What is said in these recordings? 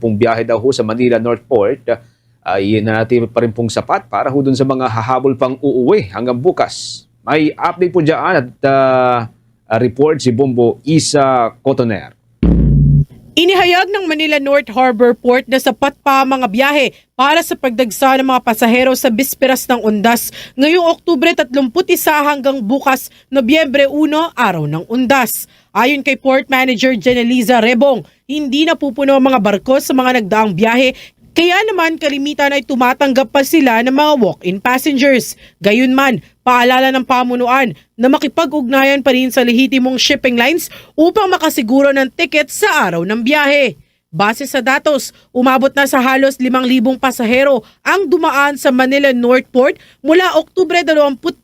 pong biyahe daw ho sa Manila North Port ay nanatili pa rin pong sapat para ho dun sa mga hahabol pang uuwi hanggang bukas. May update po dyan at ah, report si Bombo Isa Cotoner. Inihayag ng Manila North Harbor Port na sapat pa mga biyahe para sa pagdagsa ng mga pasahero sa bisperas ng undas ngayong Oktubre 31 hanggang bukas Nobyembre 1, araw ng undas. Ayon kay Port Manager Janeliza Rebong, hindi na pupuno ang mga barko sa mga nagdaang biyahe kaya naman kalimitan ay tumatanggap pa sila ng mga walk-in passengers. Gayunman, paalala ng pamunuan na makipag-ugnayan pa rin sa lehitimong shipping lines upang makasiguro ng ticket sa araw ng biyahe. Base sa datos, umabot na sa halos 5,000 pasahero ang dumaan sa Manila North Port mula Oktubre 27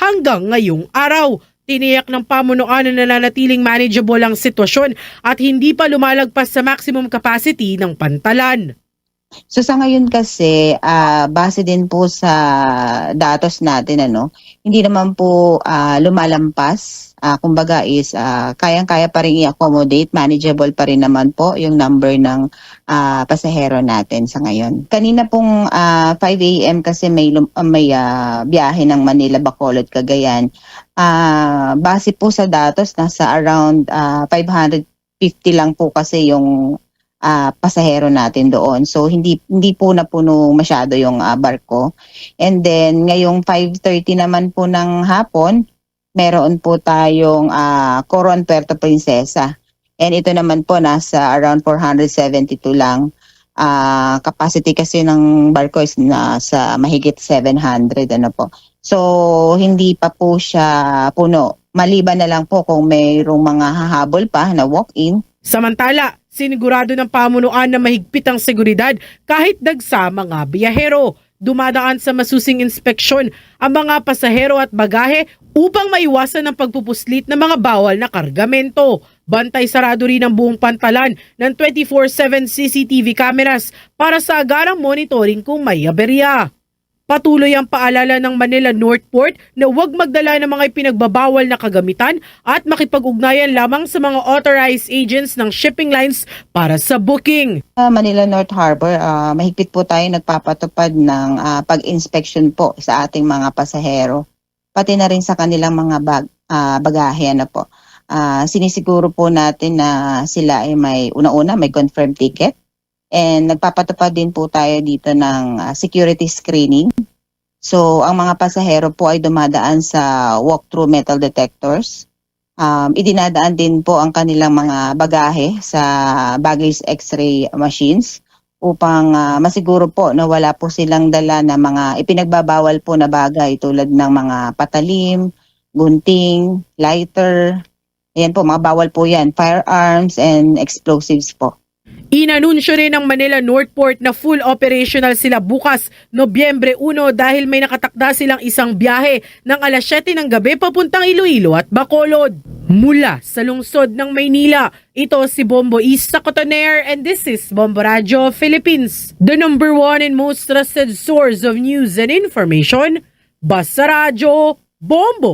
hanggang ngayong araw. Tiniyak ng pamunuan na nananatiling manageable ang sitwasyon at hindi pa lumalagpas sa maximum capacity ng pantalan. So sa ngayon kasi ah, base din po sa datos natin ano, hindi naman po ah, lumalampas. Ah, kumbaga is ah, kayang-kaya pa rin i-accommodate, manageable pa rin naman po yung number ng ah, pasahero natin sa ngayon. Kanina pong ah, 5 AM kasi may ah, may ah, biyahe ng Manila Bacolod Cagayan. Ah, base po sa datos nasa around ah, 550 lang po kasi yung ah, pasahero natin doon. So hindi hindi po napuno masyado yung ah, barko. And then ngayong 5:30 naman po ng hapon, meron po tayong ah, Coron Puerto Princesa. And ito naman po nasa around 472 lang. Ah, capacity kasi ng barko is nasa mahigit 700 ano po. So hindi pa po siya puno. Maliban na lang po kung mayroong mga hahabol pa na walk-in Samantala, sinigurado ng pamunuan na mahigpit ang seguridad kahit dagsa mga biyahero. Dumadaan sa masusing inspeksyon ang mga pasahero at bagahe upang maiwasan ang pagpupuslit ng mga bawal na kargamento. Bantay sarado rin ang buong pantalan ng 24-7 CCTV cameras para sa agarang monitoring kung may aberya. Patuloy ang paalala ng Manila North Port na huwag magdala ng mga ipinagbabawal na kagamitan at makipag-ugnayan lamang sa mga authorized agents ng shipping lines para sa booking. Sa Manila North Harbor, ah, mahigpit po tayo nagpapatupad ng ah, pag-inspection po sa ating mga pasahero, pati na rin sa kanilang mga bag, ah, bagahe. Ano po. Ah, sinisiguro po natin na sila ay may una-una may confirmed ticket and nagpapatupad din po tayo dito ng ah, security screening. So, ang mga pasahero po ay dumadaan sa walk-through metal detectors. Um, idinadaan din po ang kanilang mga bagahe sa baggage x-ray machines upang ah, masiguro po na wala po silang dala na mga ipinagbabawal po na bagay tulad ng mga patalim, gunting, lighter. Ayan po, mga bawal po yan. Firearms and explosives po. Inanunsyo rin ng Manila North Port na full operational sila bukas, Nobyembre 1 dahil may nakatakda silang isang biyahe ng alas 7 ng gabi papuntang Iloilo at Bacolod. Mula sa lungsod ng Maynila, ito si Bombo Isa Cotoner and this is Bombo Radio Philippines, the number one and most trusted source of news and information. Basta Radio, Bombo!